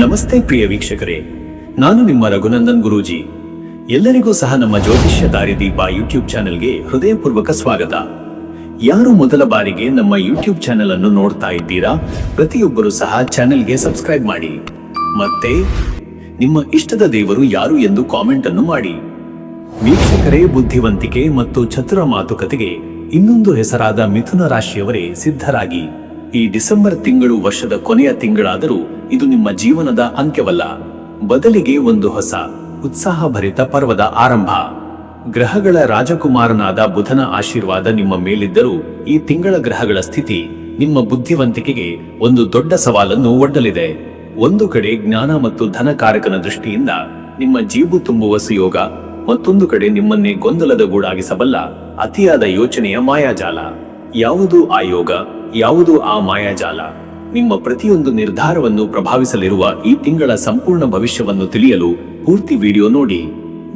ನಮಸ್ತೆ ಪ್ರಿಯ ವೀಕ್ಷಕರೇ. ನಾನು ನಿಮ್ಮ ರಘುನಂದನ್ ಗುರೂಜಿ. ಎಲ್ಲರಿಗೂ ಸಹ ನಮ್ಮ ಜ್ಯೋತಿಷ್ಯ ದಾರಿದೀಪ ಯೂಟ್ಯೂಬ್ ಚಾನೆಲ್ಗೆ ಹೃದಯಪೂರ್ವಕ ಸ್ವಾಗತ. ಯಾರು ಮೊದಲ ಬಾರಿಗೆ ನಮ್ಮ ಯೂಟ್ಯೂಬ್ ಚಾನೆಲ್ ಅನ್ನು ನೋಡ್ತಾ ಇದ್ದೀರಾ, ಪ್ರತಿಯೊಬ್ಬರು ಸಹ ಚಾನೆಲ್ಗೆ ಸಬ್ಸ್ಕ್ರೈಬ್ ಮಾಡಿ. ಮತ್ತೆ, ನಿಮ್ಮ ಇಷ್ಟದ ದೇವರು ಯಾರು ಎಂದು ಕಾಮೆಂಟ್ ಅನ್ನು ಮಾಡಿ. ವೀಕ್ಷಕರೇ, ಬುದ್ಧಿವಂತಿಕೆ ಮತ್ತು ಚತುರ ಮಾತುಕತೆಗೆ ಇನ್ನೊಂದು ಹೆಸರಾದ ಮಿಥುನ ರಾಶಿಯವರೇ ಸಿದ್ಧರಾಗಿ. ಈ ಡಿಸೆಂಬರ್ ತಿಂಗಳು ವರ್ಷದ ಕೊನೆಯ ತಿಂಗಳಾದರೂ ಇದು ನಿಮ್ಮ ಜೀವನದ ಅಂತ್ಯವಲ್ಲ. ಬದಲಿಗೆ ಒಂದು ಹೊಸ, ಉತ್ಸಾಹಭರಿತ ಪರ್ವದ ಆರಂಭ. ಗ್ರಹಗಳ ರಾಜಕುಮಾರನಾದ ಬುಧನ ಆಶೀರ್ವಾದ ನಿಮ್ಮ ಮೇಲಿದ್ದರೂ, ಈ ತಿಂಗಳ ಗ್ರಹಗಳ ಸ್ಥಿತಿ ನಿಮ್ಮ ಬುದ್ಧಿವಂತಿಕೆಗೆ ಒಂದು ದೊಡ್ಡ ಸವಾಲನ್ನು ಒಡ್ಡಲಿದೆ. ಒಂದು ಕಡೆ ಜ್ಞಾನ ಮತ್ತು ಧನಕಾರಕನ ದೃಷ್ಟಿಯಿಂದ ನಿಮ್ಮ ಜೀಬು ತುಂಬುವ ಸುಯೋಗ, ಮತ್ತೊಂದು ಕಡೆ ನಿಮ್ಮನ್ನೇ ಗೊಂದಲದ ಗೂಡಾಗಿಸಬಲ್ಲ ಅತಿಯಾದ ಯೋಚನೆಯ ಮಾಯಾಜಾಲ. ಯಾವುದು ಆ ಯೋಗ, ಯಾವುದು ಆ ಮಾಯಾಜಾಲ? ನಿಮ್ಮ ಪ್ರತಿಯೊಂದು ನಿರ್ಧಾರವನ್ನು ಪ್ರಭಾವಿಸಲಿರುವ ಈ ತಿಂಗಳ ಸಂಪೂರ್ಣ ಭವಿಷ್ಯವನ್ನು ತಿಳಿಯಲು ಪೂರ್ತಿ ವಿಡಿಯೋ ನೋಡಿ.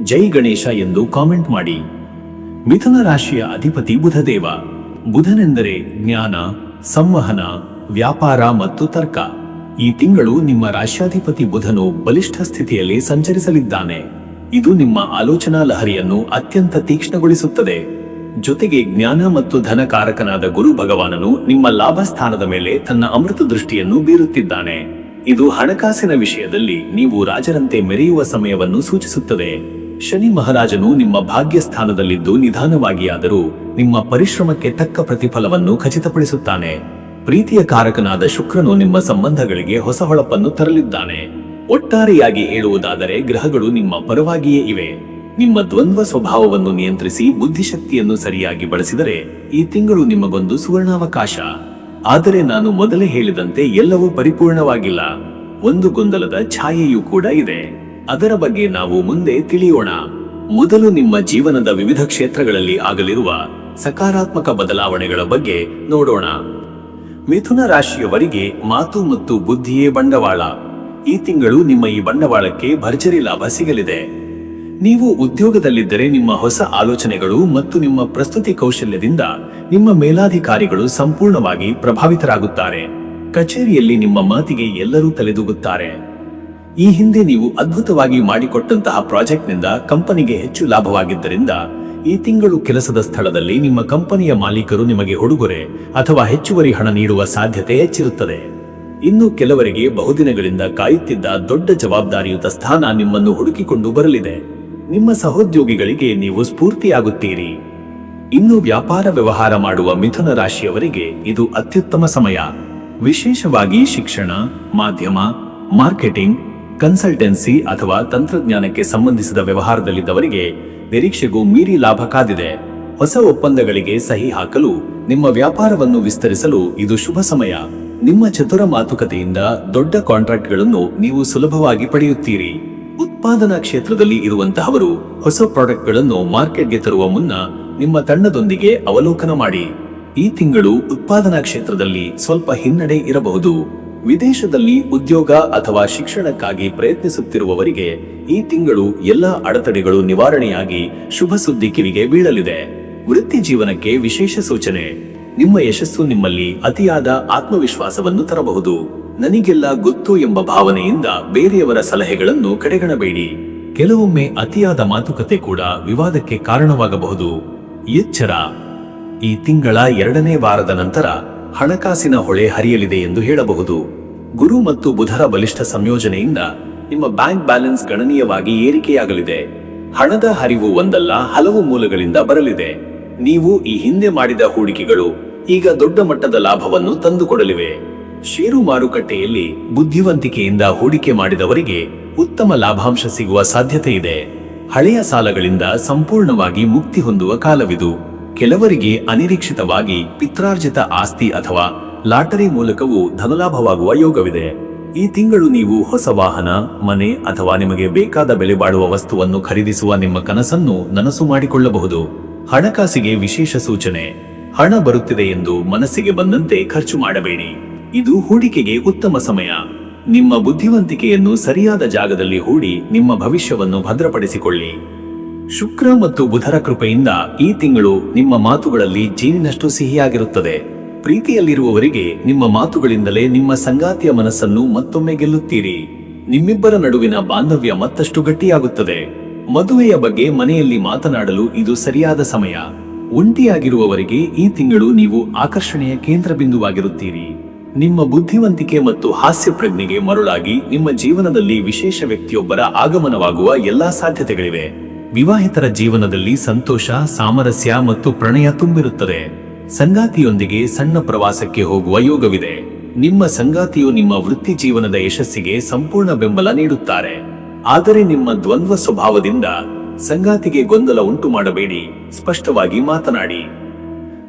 ಜೈ ಗಣೇಶ ಎಂದು ಕಾಮೆಂಟ್ ಮಾಡಿ. ಮಿಥುನ ರಾಶಿಯ ಅಧಿಪತಿ ಬುಧದೇವ. ಬುಧನೆಂದರೆ ಜ್ಞಾನ, ಸಂವಹನ, ವ್ಯಾಪಾರ ಮತ್ತು ತರ್ಕ. ಈ ತಿಂಗಳು ನಿಮ್ಮ ರಾಶ್ಯಾಧಿಪತಿ ಬುಧನು ಬಲಿಷ್ಠ ಸ್ಥಿತಿಯಲ್ಲಿ ಸಂಚರಿಸಲಿದ್ದಾನೆ. ಇದು ನಿಮ್ಮ ಆಲೋಚನಾ ಲಹರಿಯನ್ನು ಅತ್ಯಂತ ತೀಕ್ಷ್ಣಗೊಳಿಸುತ್ತದೆ. ಜೊತೆಗೆ ಜ್ಞಾನ ಮತ್ತು ಧನಕಾರಕನಾದ ಗುರು ಭಗವಾನನು ನಿಮ್ಮ ಲಾಭ ಸ್ಥಾನದ ಮೇಲೆ ತನ್ನ ಅಮೃತ ದೃಷ್ಟಿಯನ್ನು ಬೀರುತ್ತಿದ್ದಾನೆ. ಇದು ಹಣಕಾಸಿನ ವಿಷಯದಲ್ಲಿ ನೀವು ರಾಜರಂತೆ ಮೆರೆಯುವ ಸಮಯವನ್ನು ಸೂಚಿಸುತ್ತದೆ. ಶನಿ ಮಹಾರಾಜನು ನಿಮ್ಮ ಭಾಗ್ಯ ಸ್ಥಾನದಲ್ಲಿದ್ದು ನಿಧಾನವಾಗಿಯಾದರೂ ನಿಮ್ಮ ಪರಿಶ್ರಮಕ್ಕೆ ತಕ್ಕ ಪ್ರತಿಫಲವನ್ನು ಖಚಿತಪಡಿಸುತ್ತಾನೆ. ಪ್ರೀತಿಯ ಕಾರಕನಾದ ಶುಕ್ರನು ನಿಮ್ಮ ಸಂಬಂಧಗಳಿಗೆ ಹೊಸ ಹೊಳಪನ್ನು ತರಲಿದ್ದಾನೆ. ಒಟ್ಟಾರೆಯಾಗಿ ಹೇಳುವುದಾದರೆ ಗ್ರಹಗಳು ನಿಮ್ಮ ಪರವಾಗಿಯೇ ಇವೆ. ನಿಮ್ಮ ದ್ವಂದ್ವ ಸ್ವಭಾವವನ್ನು ನಿಯಂತ್ರಿಸಿ ಬುದ್ಧಿಶಕ್ತಿಯನ್ನು ಸರಿಯಾಗಿ ಬಳಸಿದರೆ ಈ ತಿಂಗಳು ನಿಮಗೊಂದು ಸುವರ್ಣಾವಕಾಶ. ಆದರೆ ನಾನು ಮೊದಲೇ ಹೇಳಿದಂತೆ ಎಲ್ಲವೂ ಪರಿಪೂರ್ಣವಾಗಿಲ್ಲ. ಒಂದು ಗೊಂದಲದ ಛಾಯೆಯೂ ಕೂಡ ಇದೆ. ಅದರ ಬಗ್ಗೆ ನಾವು ಮುಂದೆ ತಿಳಿಯೋಣ. ಮೊದಲು ನಿಮ್ಮ ಜೀವನದ ವಿವಿಧ ಕ್ಷೇತ್ರಗಳಲ್ಲಿ ಆಗಲಿರುವ ಸಕಾರಾತ್ಮಕ ಬದಲಾವಣೆಗಳ ಬಗ್ಗೆ ನೋಡೋಣ. ಮಿಥುನ ರಾಶಿಯವರಿಗೆ ಮಾತು ಮತ್ತು ಬುದ್ಧಿಯೇ ಬಂಡವಾಳ. ಈ ತಿಂಗಳು ನಿಮ್ಮ ಈ ಬಂಡವಾಳಕ್ಕೆ ಭರ್ಜರಿ ಲಾಭ ಸಿಗಲಿದೆ. ನೀವು ಉದ್ಯೋಗದಲ್ಲಿದ್ದರೆ ನಿಮ್ಮ ಹೊಸ ಆಲೋಚನೆಗಳು ಮತ್ತು ನಿಮ್ಮ ಪ್ರಸ್ತುತಿ ಕೌಶಲ್ಯದಿಂದ ನಿಮ್ಮ ಮೇಲಾಧಿಕಾರಿಗಳು ಸಂಪೂರ್ಣವಾಗಿ ಪ್ರಭಾವಿತರಾಗುತ್ತಾರೆ. ಕಚೇರಿಯಲ್ಲಿ ನಿಮ್ಮ ಮಾತಿಗೆ ಎಲ್ಲರೂ ತಲೆದೂಗುತ್ತಾರೆ. ಈ ಹಿಂದೆ ನೀವು ಅದ್ಭುತವಾಗಿ ಮಾಡಿಕೊಟ್ಟಂತಹ ಪ್ರಾಜೆಕ್ಟ್ನಿಂದ ಕಂಪನಿಗೆ ಹೆಚ್ಚು ಲಾಭವಾಗಿದ್ದರಿಂದ ಈ ತಿಂಗಳು ಕೆಲಸದ ಸ್ಥಳದಲ್ಲಿ ನಿಮ್ಮ ಕಂಪನಿಯ ಮಾಲೀಕರು ನಿಮಗೆ ಉಡುಗೊರೆ ಅಥವಾ ಹೆಚ್ಚುವರಿ ಹಣ ನೀಡುವ ಸಾಧ್ಯತೆ ಹೆಚ್ಚಿರುತ್ತದೆ. ಇನ್ನು ಕೆಲವರಿಗೆ ಬಹುದಿನಗಳಿಂದ ಕಾಯುತ್ತಿದ್ದ ದೊಡ್ಡ ಜವಾಬ್ದಾರಿಯುತ ಸ್ಥಾನ ನಿಮ್ಮನ್ನು ಹುಡುಕಿಕೊಂಡು ಬರಲಿದೆ. ನಿಮ್ಮ ಸಹೋದ್ಯೋಗಿಗಳಿಗೆ ನೀವು ಸ್ಫೂರ್ತಿಯಾಗುತ್ತೀರಿ. ಇನ್ನು ವ್ಯಾಪಾರ ವ್ಯವಹಾರ ಮಾಡುವ ಮಿಥುನ ರಾಶಿಯವರಿಗೆ ಇದು ಅತ್ಯುತ್ತಮ ಸಮಯ. ವಿಶೇಷವಾಗಿ ಶಿಕ್ಷಣ, ಮಾಧ್ಯಮ, ಮಾರ್ಕೆಟಿಂಗ್, ಕನ್ಸಲ್ಟೆನ್ಸಿ ಅಥವಾ ತಂತ್ರಜ್ಞಾನಕ್ಕೆ ಸಂಬಂಧಿಸಿದ ವ್ಯವಹಾರದಲ್ಲಿದ್ದವರಿಗೆ ನಿರೀಕ್ಷೆಗೂ ಮೀರಿ ಲಾಭ ಕಾದಿದೆ. ಹೊಸ ಒಪ್ಪಂದಗಳಿಗೆ ಸಹಿ ಹಾಕಲು, ನಿಮ್ಮ ವ್ಯಾಪಾರವನ್ನು ವಿಸ್ತರಿಸಲು ಇದು ಶುಭ ಸಮಯ. ನಿಮ್ಮ ಚತುರ ಮಾತುಕತೆಯಿಂದ ದೊಡ್ಡ ಕಾಂಟ್ರಾಕ್ಟ್ಗಳನ್ನು ನೀವು ಸುಲಭವಾಗಿ ಪಡೆಯುತ್ತೀರಿ. ಉತ್ಪಾದನಾ ಕ್ಷೇತ್ರದಲ್ಲಿ ಇರುವಂತಹವರು ಹೊಸ ಪ್ರಾಡಕ್ಟ್ಗಳನ್ನು ಮಾರ್ಕೆಟ್ಗೆ ತರುವ ಮುನ್ನ ನಿಮ್ಮ ತಂಡದೊಂದಿಗೆ ಅವಲೋಕನ ಮಾಡಿ. ಈ ತಿಂಗಳು ಉತ್ಪಾದನಾ ಕ್ಷೇತ್ರದಲ್ಲಿ ಸ್ವಲ್ಪ ಹಿನ್ನಡೆ ಇರಬಹುದು. ವಿದೇಶದಲ್ಲಿ ಉದ್ಯೋಗ ಅಥವಾ ಶಿಕ್ಷಣಕ್ಕಾಗಿ ಪ್ರಯತ್ನಿಸುತ್ತಿರುವವರಿಗೆ ಈ ತಿಂಗಳು ಎಲ್ಲ ಅಡೆತಡೆಗಳು ನಿವಾರಣೆಯಾಗಿ ಶುಭ ಸುದ್ದಿ ಕಿವಿಗೆ ಬೀಳಲಿದೆ. ವೃತ್ತಿ ಜೀವನಕ್ಕೆ ವಿಶೇಷ ಸೂಚನೆ. ನಿಮ್ಮ ಯಶಸ್ಸು ನಿಮ್ಮಲ್ಲಿ ಅತಿಯಾದ ಆತ್ಮವಿಶ್ವಾಸವನ್ನು ತರಬಹುದು. ನನಗೆಲ್ಲ ಗೊತ್ತು ಎಂಬ ಭಾವನೆಯಿಂದ ಬೇರೆಯವರ ಸಲಹೆಗಳನ್ನು ಕಡೆಗಣಬೇಡಿ. ಕೆಲವೊಮ್ಮೆ ಅತಿಯಾದ ಮಾತುಕತೆ ಕೂಡ ವಿವಾದಕ್ಕೆ ಕಾರಣವಾಗಬಹುದು. ಎಚ್ಚರ. ಈ ತಿಂಗಳ ಎರಡನೇ ವಾರದ ನಂತರ ಹಣಕಾಸಿನ ಹೊಳೆ ಹರಿಯಲಿದೆ ಎಂದು ಹೇಳಬಹುದು. ಗುರು ಮತ್ತು ಬುಧರ ಬಲಿಷ್ಠ ಸಂಯೋಜನೆಯಿಂದ ನಿಮ್ಮ ಬ್ಯಾಂಕ್ ಬ್ಯಾಲೆನ್ಸ್ ಗಣನೀಯವಾಗಿ ಏರಿಕೆಯಾಗಲಿದೆ. ಹಣದ ಹರಿವು ಒಂದಲ್ಲ, ಹಲವು ಮೂಲಗಳಿಂದ ಬರಲಿದೆ. ನೀವು ಈ ಹಿಂದೆ ಮಾಡಿದ ಹೂಡಿಕೆಗಳು ಈಗ ದೊಡ್ಡ ಮಟ್ಟದ ಲಾಭವನ್ನು ತಂದುಕೊಡಲಿವೆ. ಷೇರು ಮಾರುಕಟ್ಟೆಯಲ್ಲಿ ಬುದ್ಧಿವಂತಿಕೆಯಿಂದ ಹೂಡಿಕೆ ಮಾಡಿದವರಿಗೆ ಉತ್ತಮ ಲಾಭಾಂಶ ಸಿಗುವ ಸಾಧ್ಯತೆ ಇದೆ. ಹಳೆಯ ಸಾಲಗಳಿಂದ ಸಂಪೂರ್ಣವಾಗಿ ಮುಕ್ತಿ ಹೊಂದುವ ಕಾಲವಿದು. ಕೆಲವರಿಗೆ ಅನಿರೀಕ್ಷಿತವಾಗಿ ಪಿತ್ರಾರ್ಜಿತ ಆಸ್ತಿ ಅಥವಾ ಲಾಟರಿ ಮೂಲಕವೂ ಧನಲಾಭವಾಗುವ ಯೋಗವಿದೆ. ಈ ತಿಂಗಳು ನೀವು ಹೊಸ ವಾಹನ, ಮನೆ ಅಥವಾ ನಿಮಗೆ ಬೇಕಾದ ಬೆಲೆ ಬಾಳುವ ವಸ್ತುವನ್ನು ಖರೀದಿಸುವ ನಿಮ್ಮ ಕನಸನ್ನು ನನಸು ಮಾಡಿಕೊಳ್ಳಬಹುದು. ಹಣಕಾಸಿಗೆ ವಿಶೇಷ ಸೂಚನೆ. ಹಣ ಬರುತ್ತಿದೆ ಎಂದು ಮನಸ್ಸಿಗೆ ಬಂದಂತೆ ಖರ್ಚು ಮಾಡಬೇಡಿ. ಇದು ಹೂಡಿಕೆಗೆ ಉತ್ತಮ ಸಮಯ. ನಿಮ್ಮ ಬುದ್ಧಿವಂತಿಕೆಯನ್ನು ಸರಿಯಾದ ಜಾಗದಲ್ಲಿ ಹೂಡಿ ನಿಮ್ಮ ಭವಿಷ್ಯವನ್ನು ಭದ್ರಪಡಿಸಿಕೊಳ್ಳಿ. ಶುಕ್ರ ಮತ್ತು ಬುಧರ ಕೃಪೆಯಿಂದ ಈ ತಿಂಗಳು ನಿಮ್ಮ ಮಾತುಗಳಲ್ಲಿ ಜೀನಿನಷ್ಟು ಸಿಹಿಯಾಗಿರುತ್ತದೆ. ಪ್ರೀತಿಯಲ್ಲಿರುವವರಿಗೆ ನಿಮ್ಮ ಮಾತುಗಳಿಂದಲೇ ನಿಮ್ಮ ಸಂಗಾತಿಯ ಮನಸ್ಸನ್ನು ಮತ್ತೊಮ್ಮೆ ಗೆಲ್ಲುತ್ತೀರಿ. ನಿಮ್ಮಿಬ್ಬರ ನಡುವಿನ ಬಾಂಧವ್ಯ ಮತ್ತಷ್ಟು ಗಟ್ಟಿಯಾಗುತ್ತದೆ. ಮದುವೆಯ ಬಗ್ಗೆ ಮನೆಯಲ್ಲಿ ಮಾತನಾಡಲು ಇದು ಸರಿಯಾದ ಸಮಯ. ಒಂಟಿಯಾಗಿರುವವರಿಗೆ ಈ ತಿಂಗಳು ನೀವು ಆಕರ್ಷಣೆಯ ಕೇಂದ್ರ ಬಿಂದುವಾಗಿರುತ್ತೀರಿ ನಿಮ್ಮ ಬುದ್ಧಿವಂತಿಕೆ ಮತ್ತು ಹಾಸ್ಯ ಪ್ರಜ್ಞೆಗೆ ಮರುಳಾಗಿ ನಿಮ್ಮ ಜೀವನದಲ್ಲಿ ವಿಶೇಷ ವ್ಯಕ್ತಿಯೊಬ್ಬರ ಆಗಮನವಾಗುವ ಎಲ್ಲಾ ಸಾಧ್ಯತೆಗಳಿವೆ. ವಿವಾಹಿತರ ಜೀವನದಲ್ಲಿ ಸಂತೋಷ, ಸಾಮರಸ್ಯ ಮತ್ತು ಪ್ರಣಯ ತುಂಬಿರುತ್ತದೆ. ಸಂಗಾತಿಯೊಂದಿಗೆ ಸಣ್ಣ ಪ್ರವಾಸಕ್ಕೆ ಹೋಗುವ ಯೋಗವಿದೆ. ನಿಮ್ಮ ಸಂಗಾತಿಯು ನಿಮ್ಮ ವೃತ್ತಿ ಜೀವನದ ಯಶಸ್ಸಿಗೆ ಸಂಪೂರ್ಣ ಬೆಂಬಲ ನೀಡುತ್ತಾರೆ. ಆದರೆ ನಿಮ್ಮ ದ್ವಂದ್ವ ಸ್ವಭಾವದಿಂದ ಸಂಗಾತಿಗೆ ಗೊಂದಲ ಉಂಟು ಮಾಡಬೇಡಿ. ಸ್ಪಷ್ಟವಾಗಿ ಮಾತನಾಡಿ.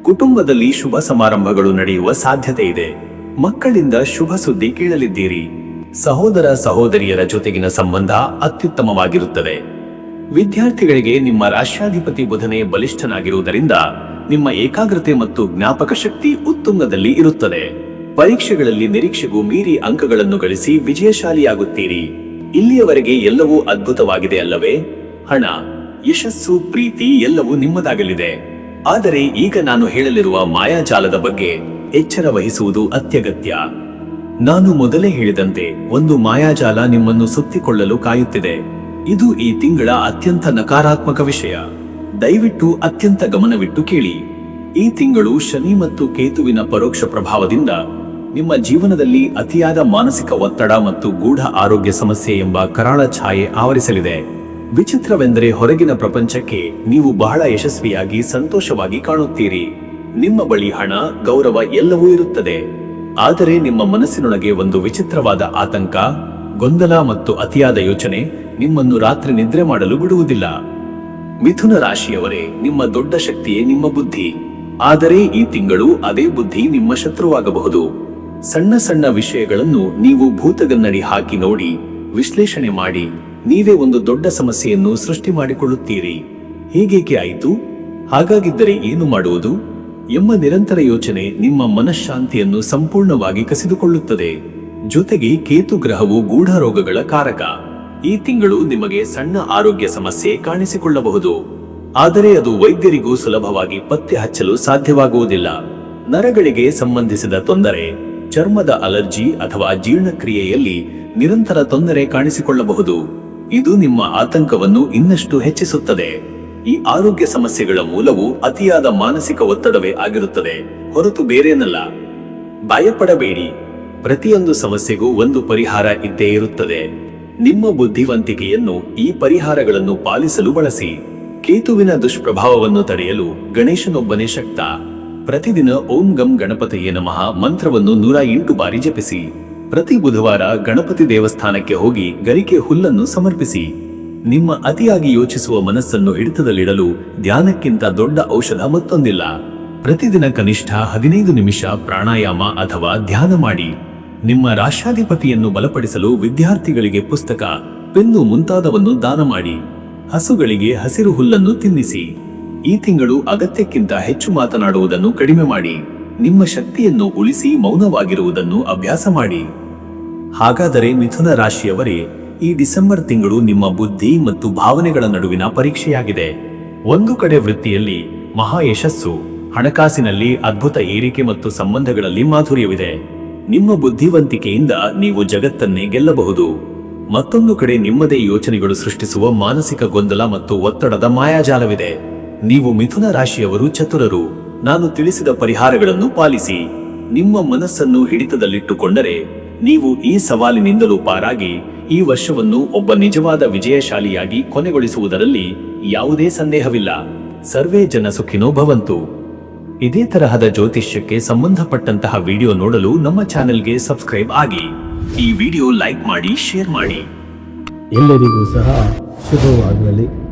ಕುಟುಂಬದಲ್ಲಿ ಶುಭ ಸಮಾರಂಭಗಳು ನಡೆಯುವ ಸಾಧ್ಯತೆ ಇದೆ. ಮಕ್ಕಳಿಂದ ಶುಭ ಸುದ್ದಿ ಕೇಳಲಿದ್ದೀರಿ. ಸಹೋದರ ಸಹೋದರಿಯರ ಜೊತೆಗಿನ ಸಂಬಂಧ ಅತ್ಯುತ್ತಮವಾಗಿರುತ್ತದೆ. ವಿದ್ಯಾರ್ಥಿಗಳಿಗೆ ನಿಮ್ಮ ರಾಷ್ಟ್ರಾಧಿಪತಿ ಬುಧನೆ ಬಲಿಷ್ಠನಾಗಿರುವುದರಿಂದ ನಿಮ್ಮ ಏಕಾಗ್ರತೆ ಮತ್ತು ಜ್ಞಾಪಕ ಶಕ್ತಿ ಉತ್ತುಂಗದಲ್ಲಿ ಇರುತ್ತದೆ. ಪರೀಕ್ಷೆಗಳಲ್ಲಿ ನಿರೀಕ್ಷೆಗೂ ಮೀರಿ ಅಂಕಗಳನ್ನು ಗಳಿಸಿ ವಿಜಯಶಾಲಿಯಾಗುತ್ತೀರಿ. ಇಲ್ಲಿಯವರೆಗೆ ಎಲ್ಲವೂ ಅದ್ಭುತವಾಗಿದೆ ಅಲ್ಲವೇ? ಹಣ, ಯಶಸ್ಸು, ಪ್ರೀತಿ ಎಲ್ಲವೂ ನಿಮ್ಮದಾಗಲಿದೆ. ಆದರೆ ಈಗ ನಾನು ಹೇಳಲಿರುವ ಮಾಯಾಜಾಲದ ಬಗ್ಗೆ ಎಚ್ಚರ ವಹಿಸುವುದು ಅತ್ಯಗತ್ಯ. ನಾನು ಮೊದಲೇ ಹೇಳಿದಂತೆ, ಒಂದು ಮಾಯಾಜಾಲ ನಿಮ್ಮನ್ನು ಸುತ್ತಿಕೊಳ್ಳಲು ಕಾಯುತ್ತಿದೆ. ಇದು ಈ ತಿಂಗಳ ಅತ್ಯಂತ ನಕಾರಾತ್ಮಕ ವಿಷಯ. ದಯವಿಟ್ಟು ಅತ್ಯಂತ ಗಮನವಿಟ್ಟು ಕೇಳಿ. ಈ ತಿಂಗಳು ಶನಿ ಮತ್ತು ಕೇತುವಿನ ಪರೋಕ್ಷ ಪ್ರಭಾವದಿಂದ ನಿಮ್ಮ ಜೀವನದಲ್ಲಿ ಅತಿಯಾದ ಮಾನಸಿಕ ಒತ್ತಡ ಮತ್ತು ಗೂಢ ಆರೋಗ್ಯ ಸಮಸ್ಯೆ ಎಂಬ ಕರಾಳ ಛಾಯೆ ಆವರಿಸಲಿದೆ. ವಿಚಿತ್ರವೆಂದರೆ ಹೊರಗಿನ ಪ್ರಪಂಚಕ್ಕೆ ನೀವು ಬಹಳ ಯಶಸ್ವಿಯಾಗಿ ಸಂತೋಷವಾಗಿ ಕಾಣುತ್ತೀರಿ. ನಿಮ್ಮ ಬಳಿ ಹಣ, ಗೌರವ ಎಲ್ಲವೂ ಇರುತ್ತದೆ. ಆದರೆ ನಿಮ್ಮ ಮನಸ್ಸಿನೊಳಗೆ ಒಂದು ವಿಚಿತ್ರವಾದ ಆತಂಕ, ಗೊಂದಲ ಮತ್ತು ಅತಿಯಾದ ಯೋಚನೆ ನಿಮ್ಮನ್ನು ರಾತ್ರಿ ನಿದ್ರೆ ಮಾಡಲು ಬಿಡುವುದಿಲ್ಲ. ಮಿಥುನ ರಾಶಿಯವರೇ, ನಿಮ್ಮ ದೊಡ್ಡ ಶಕ್ತಿಯೇ ನಿಮ್ಮ ಬುದ್ಧಿ. ಆದರೆ ಈ ತಿಂಗಳು ಅದೇ ಬುದ್ಧಿ ನಿಮ್ಮ ಶತ್ರುವಾಗಬಹುದು. ಸಣ್ಣ ಸಣ್ಣ ವಿಷಯಗಳನ್ನು ನೀವು ಭೂತಗನ್ನಡಿ ಹಾಕಿ ನೋಡಿ, ವಿಶ್ಲೇಷಣೆ ಮಾಡಿ, ನೀವೇ ಒಂದು ದೊಡ್ಡ ಸಮಸ್ಯೆಯನ್ನು ಸೃಷ್ಟಿ ಮಾಡಿಕೊಳ್ಳುತ್ತೀರಿ. ಹೀಗೇಕೆ ಆಯಿತು? ಹಾಗಾಗಿದ್ದರೆ ಏನು ಮಾಡುವುದು? ಎಂಬ ನಿರಂತರ ಯೋಚನೆ ನಿಮ್ಮ ಮನಃಶಾಂತಿಯನ್ನು ಸಂಪೂರ್ಣವಾಗಿ ಕಸಿದುಕೊಳ್ಳುತ್ತದೆ. ಜೊತೆಗೆ ಕೇತು ಗ್ರಹವು ಗೂಢ ರೋಗಗಳ ಕಾರಕ. ಈ ತಿಂಗಳು ನಿಮಗೆ ಸಣ್ಣ ಆರೋಗ್ಯ ಸಮಸ್ಯೆ ಕಾಣಿಸಿಕೊಳ್ಳಬಹುದು. ಆದರೆ ಅದು ವೈದ್ಯರಿಗೂ ಸುಲಭವಾಗಿ ಪತ್ತೆ ಹಚ್ಚಲು ಸಾಧ್ಯವಾಗುವುದಿಲ್ಲ. ನರಗಳಿಗೆ ಸಂಬಂಧಿಸಿದ ತೊಂದರೆ. ಚರ್ಮದ ಅಲರ್ಜಿ ಅಥವಾ ಜೀರ್ಣಕ್ರಿಯೆಯಲ್ಲಿ ನಿರಂತರ ತೊಂದರೆ ಕಾಣಿಸಿಕೊಳ್ಳಬಹುದು. ಇದು ನಿಮ್ಮ ಆತಂಕವನ್ನು ಇನ್ನಷ್ಟು ಹೆಚ್ಚಿಸುತ್ತದೆ. ಈ ಆರೋಗ್ಯ ಸಮಸ್ಯೆಗಳ ಮೂಲವು ಅತಿಯಾದ ಮಾನಸಿಕ ಒತ್ತಡವೇ ಆಗಿರುತ್ತದೆ. ಹೊರತು ಬೇರೇನಲ್ಲ. ಭಯಪಡಬೇಡಿ. ಪ್ರತಿಯೊಂದು ಸಮಸ್ಯೆಗೂ ಒಂದು ಪರಿಹಾರ ಇದ್ದೇ ಇರುತ್ತದೆ. ನಿಮ್ಮ ಬುದ್ಧಿವಂತಿಕೆಯನ್ನು ಈ ಪರಿಹಾರಗಳನ್ನು ಪಾಲಿಸಲು ಬಳಸಿ. ಕೇತುವಿನ ದುಷ್ಪ್ರಭಾವವನ್ನು ತಡೆಯಲು ಗಣೇಶನೊಬ್ಬನೇ ಶಕ್ತ. ಪ್ರತಿದಿನ ಓಂ ಗಂ ಗಣಪತಿಯೇ ನಮಃ ಮಂತ್ರವನ್ನು ನೂರ ಎಂಟು ಬಾರಿ ಜಪಿಸಿ. ಪ್ರತಿ ಬುಧವಾರ ಗಣಪತಿ ದೇವಸ್ಥಾನಕ್ಕೆ ಹೋಗಿ ಗರಿಕೆ ಹುಲ್ಲನ್ನು ಸಮರ್ಪಿಸಿ. ನಿಮ್ಮ ಅತಿಯಾಗಿ ಯೋಚಿಸುವ ಮನಸ್ಸನ್ನು ಹಿಡಿತದಲ್ಲಿಡಲು ಧ್ಯಾನಕ್ಕಿಂತ ದೊಡ್ಡ ಔಷಧ ಮತ್ತೊಂದಿಲ್ಲ. ಪ್ರತಿದಿನ ಕನಿಷ್ಠ ಹದಿನೈದು ನಿಮಿಷ ಪ್ರಾಣಾಯಾಮ ಅಥವಾ ಧ್ಯಾನ ಮಾಡಿ. ನಿಮ್ಮ ರಾಷ್ಟ್ರಾಧಿಪತಿಯನ್ನು ಬಲಪಡಿಸಲು ವಿದ್ಯಾರ್ಥಿಗಳಿಗೆ ಪುಸ್ತಕ, ಪೆನ್ನು ಮುಂತಾದವನ್ನು ದಾನ ಮಾಡಿ. ಹಸುಗಳಿಗೆ ಹಸಿರು ಹುಲ್ಲನ್ನು ತಿನ್ನಿಸಿ. ಈ ತಿಂಗಳು ಅಗತ್ಯಕ್ಕಿಂತ ಹೆಚ್ಚು ಮಾತನಾಡುವುದನ್ನು ಕಡಿಮೆ ಮಾಡಿ, ನಿಮ್ಮ ಶಕ್ತಿಯನ್ನು ಉಳಿಸಿ ಮೌನವಾಗಿರುವುದನ್ನು ಅಭ್ಯಾಸ ಮಾಡಿ. ಹಾಗಾದರೆ ಮಿಥುನ ರಾಶಿಯವರೇ, ಈ ಡಿಸೆಂಬರ್ ತಿಂಗಳು ನಿಮ್ಮ ಬುದ್ಧಿ ಮತ್ತು ಭಾವನೆಗಳ ನಡುವಿನ ಪರೀಕ್ಷೆಯಾಗಿದೆ. ಒಂದು ಕಡೆ ವೃತ್ತಿಯಲ್ಲಿ ಮಹಾ ಯಶಸ್ಸು, ಹಣಕಾಸಿನಲ್ಲಿ ಅದ್ಭುತ ಏರಿಕೆ ಮತ್ತು ಸಂಬಂಧಗಳಲ್ಲಿ ಮಾಧುರ್ಯವಿದೆ. ನಿಮ್ಮ ಬುದ್ಧಿವಂತಿಕೆಯಿಂದ ನೀವು ಜಗತ್ತನ್ನೇ ಗೆಲ್ಲಬಹುದು. ಮತ್ತೊಂದು ಕಡೆ ನಿಮ್ಮದೇ ಯೋಚನೆಗಳು ಸೃಷ್ಟಿಸುವ ಮಾನಸಿಕ ಗೊಂದಲ ಮತ್ತು ಒತ್ತಡದ ಮಾಯಾಜಾಲವಿದೆ. ನೀವು ಮಿಥುನ ರಾಶಿಯವರು ಚತುರರು. ನಾನು ತಿಳಿಸಿದ ಪರಿಹಾರಗಳನ್ನು ಪಾಲಿಸಿ. ನಿಮ್ಮ ಮನಸ್ಸನ್ನು ಹಿಡಿತದಲ್ಲಿಟ್ಟುಕೊಂಡರೆ, ನೀವು ಈ ಸವಾಲಿನಿಂದಲೂ ಪಾರಾಗಿ, ಈ ವರ್ಷವನ್ನು ಒಬ್ಬ ನಿಜವಾದ ವಿಜಯಶಾಲಿಯಾಗಿ ಕೊನೆಗೊಳಿಸುವುದರಲ್ಲಿ ಯಾವುದೇ ಸಂದೇಹವಿಲ್ಲ. ಸರ್ವೇ ಜನ ಸುಖಿನೋ ಭವಂತು. ಇದೇ ತರಹದ ಜ್ಯೋತಿಷ್ಯಕ್ಕೆ ಸಂಬಂಧಪಟ್ಟಂತಹ ವಿಡಿಯೋ ನೋಡಲು ನಮ್ಮ ಚಾನೆಲ್ಗೆ ಸಬ್ಸ್ಕ್ರೈಬ್ ಆಗಿ. ಈ ವಿಡಿಯೋ ಲೈಕ್ ಮಾಡಿ, ಶೇರ್ ಮಾಡಿ. ಎಲ್ಲರಿಗೂ ಸಹ ಶುಭವಾಗಲಿ.